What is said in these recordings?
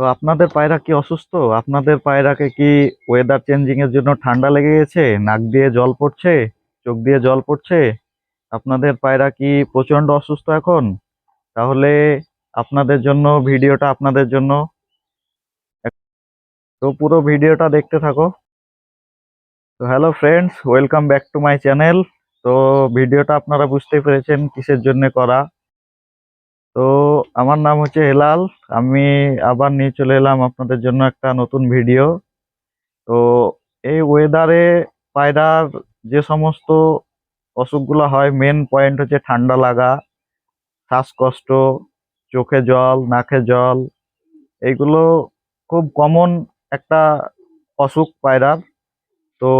তো আপনাদের পায়রা কি অসুস্থ? আপনাদের পায়রাকে কি ওয়েদার চেঞ্জিং এর জন্য ঠান্ডা লেগে গেছে? নাক দিয়ে জল পড়ছে? চোখ দিয়ে জল পড়ছে? আপনাদের পায়রা কি প্রচণ্ড অসুস্থ এখন? তাহলে আপনাদের জন্য ভিডিওটা আপনাদের জন্য। তো পুরো ভিডিওটা দেখতে থাকো। তো hello friends welcome back to my channel তো ভিডিওটা আপনারা বুঝতে পেরেছেন কিসের জন্য করা। তো আমার নাম হচ্ছে হেলাল। আমি আবার নিয়ে চলে এলাম আপনাদের জন্য একটা নতুন ভিডিও। তো এই ওয়েদারে পায়রার যে সমস্ত অসুখগুলো হয় মেন পয়েন্ট হচ্ছে ঠান্ডা লাগা, শ্বাসকষ্ট, চোখে জল, নাকে জল এইগুলো খুব কমন একটা অসুখ পায়রার। তো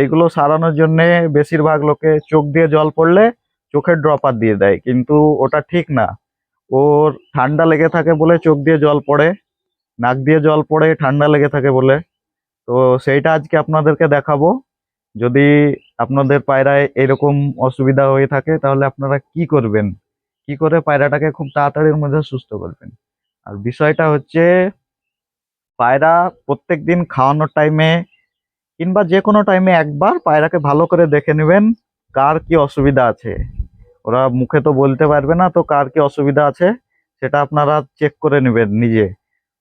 এইগুলো সারানোর জন্যে বেশিরভাগ লোকে চোখ দিয়ে জল পড়লে চোখের ড্রপার দিয়ে দেয়, কিন্তু ওটা ঠিক না। ওর ঠান্ডা লেগে থাকে বলে চোখ দিয়ে জল পড়ে, নাক দিয়ে জল পড়ে, ঠান্ডা লেগে থাকে বলে। তো সেইটা আজকে আপনাদেরকে দেখাবো। যদি আপনাদের পায়রায় এরকম অসুবিধা হয়ে থাকে, তাহলে আপনারা কি করবেন? কি করে পায়রাটাকে খুব তাড়াতাড়ির মধ্যে সুস্থ করবেন? আর বিষয়টা হচ্ছে, পায়রা প্রত্যেক দিন খাওয়ানোর টাইমে কিংবা যে কোনো টাইমে একবার পায়রাকে ভালো করে দেখে নেবেন, কার কি অসুবিধা আছে। ওরা মুখে তো বলতে পারবে না তো কার কি অসুবিধা আছে, সেটা আপনারা চেক করে নেবেন নিজে।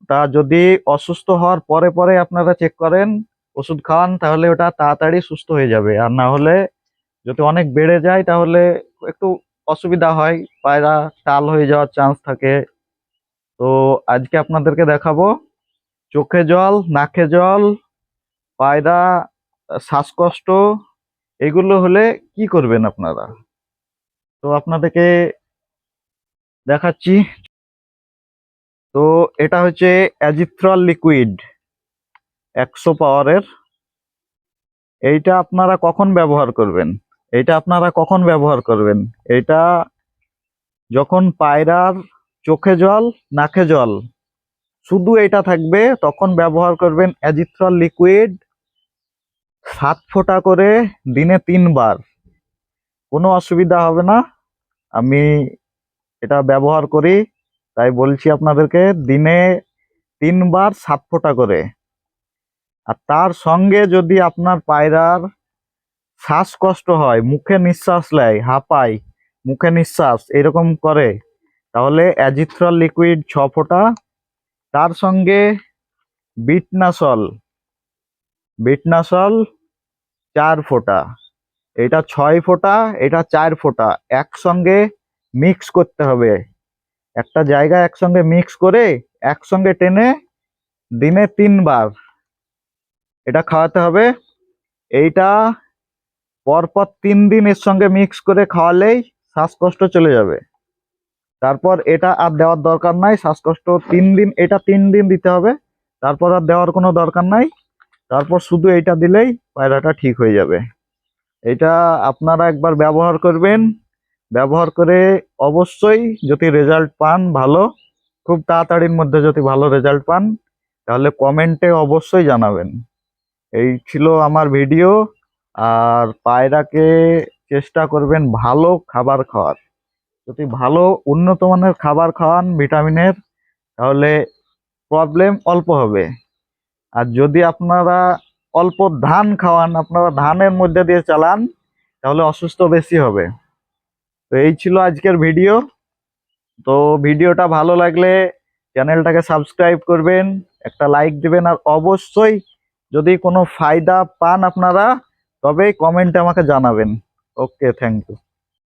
তা যদি অসুস্থ হওয়ার পরে পরে আপনারা চেক করেন, ওষুধ খাওয়ান তাহলে ওটা তাড়াতাড়ি সুস্থ হয়ে যাবে। আর না হলে যদি অনেক বেড়ে যায়, তাহলে একটু অসুবিধা হয়, পায়রা টাল হয়ে যাওয়ার চান্স থাকে। তো আজকে আপনাদেরকে দেখাবো, চোখে জল, নাকে জল, পায়রা, শ্বাসকষ্ট, এগুলো হলে কি করবেন আপনারা? তো আপনাদেরকে দেখাচ্ছি। তো এটা হচ্ছে অ্যাজিথ্রল লিকুইড, একশো পাওয়ারের এইটা আপনারা কখন ব্যবহার করবেন? এইটা আপনারা কখন ব্যবহার করবেন? এটা যখন পায়রার চোখে জল, নাকে জল, শুধু এটা থাকবে, তখন ব্যবহার করবেন অ্যাজিথ্রল লিকুইড সাত ফোঁটা করে দিনে তিনবার। কোনো অসুবিধা হবে না। আমি এটা ব্যবহার করি, তাই বলছি আপনাদেরকে দিনে তিনবার সাত ফোঁটা করে। আর তার সঙ্গে যদি আপনার পায়রার শ্বাসকষ্ট হয়, মুখে নিঃশ্বাস নেয়, হাঁপায়, মুখে নিঃশ্বাস এরকম করে, তাহলে অ্যাজিথ্রল লিকুইড ছ ফোঁটা। তার সঙ্গে বিটনাসল বিটনাসল চার ফোঁটা। এটা ছয় ফোঁটা, এটা চার ফোঁটা। একসঙ্গে মিক্স করতে হবে। একটা জায়গা একসঙ্গে মিক্স করে, একসঙ্গে টেনে দিনে তিনবার। এটা খাওয়াতে হবে। এইটা পরপর তিন দিন এর সঙ্গে মিক্স করে খাওয়ালেই শ্বাসকষ্ট চলে যাবে। তারপর এটা আর দেওয়ার দরকার নাই। শ্বাসকষ্ট তিন দিন, এটা তিন দিন দিতে হবে। তারপর আর দেওয়ার কোনো দরকার নাই। তারপর শুধু এইটা দিলেই পায়রাটা ঠিক হয়ে যাবে। এটা আপনারা একবার ব্যবহার করবেন। ব্যবহার করে অবশ্যই যদি রেজাল্ট পান, ভালো। খুব তাড়াতাড়ির মধ্যে যদি ভালো রেজাল্ট পান, তাহলে কমেন্টে অবশ্যই জানাবেন। এই ছিল আমার ভিডিও আর পায়রাকে চেষ্টা করবেন ভালো খাবার খাওয়ার। যদি ভালো উন্নত মানের খাবার খাওয়ান ভিটামিনের তাহলে প্রবলেম অল্প হবে। আর যদি আপনারা অল্প ধান খাওয়ান, আপনারা ধানের মধ্যে দিয়ে চালান, তাহলে অসুস্থ বেশি হবে। তো এই ছিল আজকের ভিডিও। তো ভিডিওটা ভালো লাগলে চ্যানেলটাকে সাবস্ক্রাইব করবেন, একটা লাইক দেবেন, আর অবশ্যই যদি কোনো ফায়দা পান আপনারা তবে কমেন্টে আমাকে জানাবেন। Okay, thank you.